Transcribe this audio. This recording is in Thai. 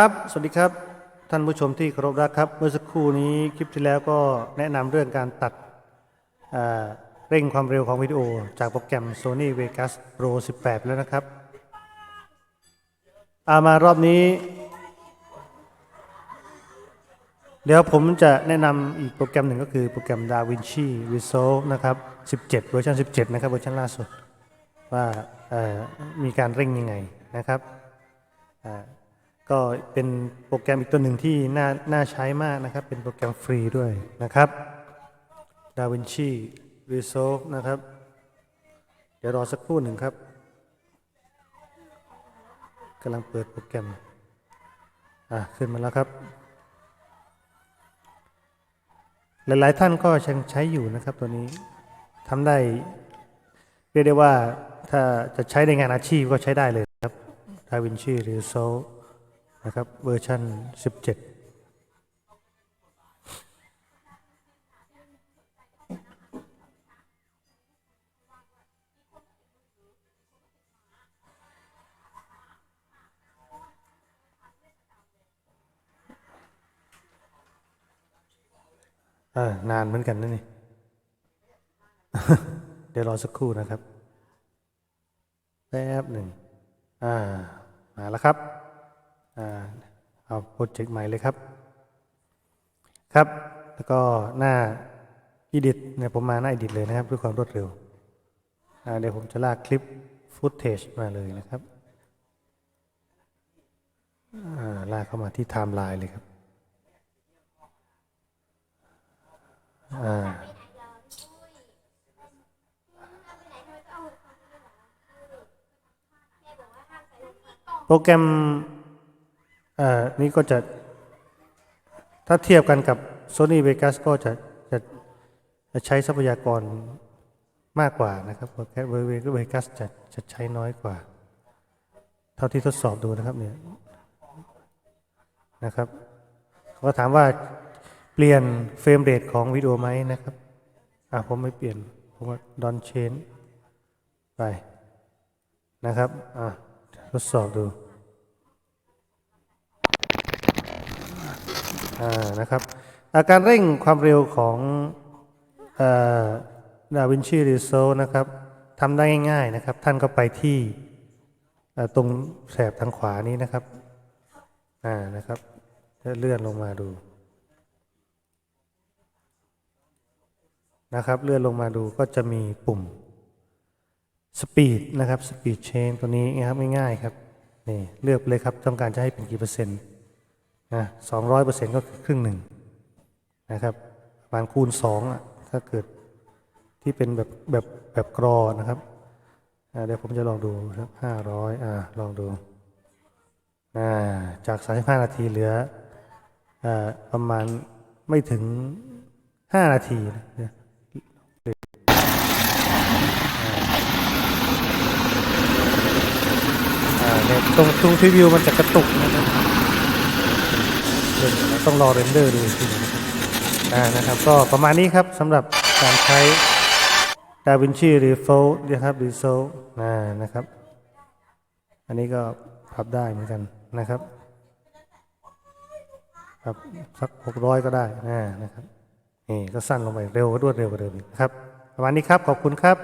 ครับ สวัสดีครับ ท่านผู้ชมที่เคารพรักครับ เมื่อสักครู่นี้คลิปที่แล้วก็แนะนำเรื่องการตัดเเร่งความเร็วของวิดีโอ จากโปรแกรม Sony Vegas Pro 18 แล้วนะครับอามารอบนี้ เดี๋ยวผมจะแนะนำอีกโปรแกรมหนึ่งก็คือโปรแกรม DaVinci Resolve นะครับ 17 เวอร์ชัน 17 นะครับเวอร์ชันล่าสุด ว่ามีการเร่งยังไงนะครับ ก็เป็นโปรแกรมอีกตัวหนึ่งที่น่าน่าใช้มากนะครับ เป็นโปรแกรมฟรีด้วยนะครับ DaVinci Resolve นะครับ เดี๋ยวรอสักครู่หนึ่งครับกำลังเปิดโปรแกรม อะ ขึ้นมาแล้วครับ หลาย ๆ ท่านก็ยังใช้อยู่นะครับตัวนี้ทำได้เรียกได้ว่าถ้าจะใช้ในงานอาชีพก็ใช้ได้เลยครับ DaVinci Resolve นะครับเวอร์ชัน17อ่านานเหมือนกันนะนี่ เดี๋ยวรอสักครู่นะครับ แป๊บหนึ่ง อ่า มาแล้วครับ เอาโปรเจกต์ใหม่เลยครับ ครับ แล้วก็หน้า edit เนี่ยผมมาหน้า edit เลยนะครับด้วยความรวดเร็วเดี๋ยวผมจะลากคลิป footage มาเลยนะครับาลากเข้ามาที่ timeline เลยครับโปรแกรม อ่อนี้ก็จะถ้าเทียบกันกับ Sony Vegas ก็จะจะจะใช้ทรัพยากรมากกว่านะครับโปรแกรม Vegas จะจะใช้น้อยกว่า เท่าที่ทดสอบดูนะครับเนี่ยนะครับเขาถามว่าเปลี่ยนเฟรมเรทของวิดีโอไหมนะครับอะผมไม่เปลี่ยนผมว่าดอนเชนไปนะครับอะทดสอบดู อ่า นะครับอาการเร่งความเร็วของดาวินชีรีโซนะครับทำได้ง่ายๆนะครับ ท่านก็ไปที่ตรงแถบทางขวานี้นะครับอ่านะครับเลื่อนลงมาดูนะครับ เลื่อนลงมาดูก็จะมีปุ่มสปีดนะครับสปีดเชนตัวนี้นะครับง่ายๆครับนี่เลือกเลยครับ ต้องการจะให้เป็นกี่เปอร์เซ็นต์ นะสองร้อยเปอร์เซ็นต์ก็คือครึ่งหนึ่งนะครับประมาณคูณสองอะถ้าเกิดที่เป็นแบบแบบแบบกรอนะครับเดี๋ยวผมจะลองดูครับห้าร้อยอ่าลองดูจากสามสิบห้านาทีเหลืออประมาณไม่ถึงห้านาทีนะเนี่ยตรงตรงทีวิวมันจะกระตุกนะครับ เดี๋ยวเราต้องรอเรนเดอร์ดูทีนะครับอ่านะครับ ก็ประมาณนี้ครับสำหรับการใช้ DaVinci Resolve นะครับ Resolve อ่านะครับ อันนี้ก็พับได้เหมือนกันนะครับพับสักหกร้อยก็ได้นะครับนี่ก็สั้นลงไปเร็วรวดเร็วกว่าเดิมนะครับ ประมาณนี้ครับ ขอบคุณครับ